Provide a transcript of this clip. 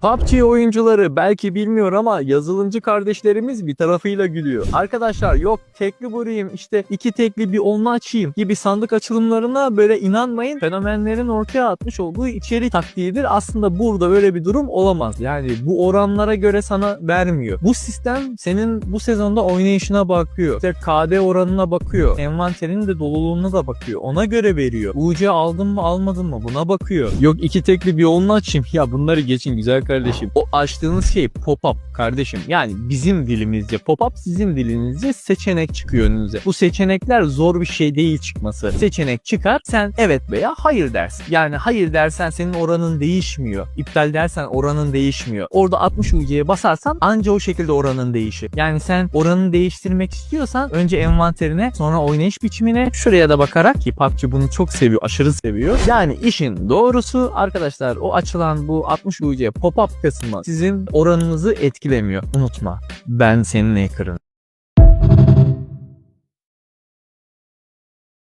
PUBG oyuncuları belki bilmiyor ama yazılımcı kardeşlerimiz bir tarafıyla gülüyor. Arkadaşlar yok tekli vurayım işte iki tekli bir onlu açayım gibi sandık açılımlarına böyle inanmayın. Fenomenlerin ortaya atmış olduğu içerik taktiğidir. Aslında burada öyle bir durum olamaz. Yani bu oranlara göre sana vermiyor. Bu sistem senin bu sezonda oynayışına bakıyor. İşte KD oranına bakıyor. Envanterinin de doluluğuna da bakıyor. Ona göre veriyor. UC aldın mı almadın mı buna bakıyor. Yok iki tekli bir onlu açayım. Ya bunları geçin güzel kardeşim. O açtığınız şey pop-up kardeşim. Yani bizim dilimizce pop-up sizin dilinizce seçenek çıkıyor önünüze. Bu seçenekler zor bir şey değil çıkması. Seçenek çıkar sen evet veya hayır dersin. Yani hayır dersen senin oranın değişmiyor. İptal dersen oranın değişmiyor. Orada 60 UC'ye basarsan anca o şekilde oranın değişir. Yani sen oranı değiştirmek istiyorsan önce envanterine sonra oynayış biçimine şuraya da bakarak ki PUBG bunu çok seviyor aşırı seviyor. Yani işin doğrusu arkadaşlar o açılan bu 60 UC pop-up kısmı sizin oranınızı etkilemiyor. Unutma ben senin hacker'ın.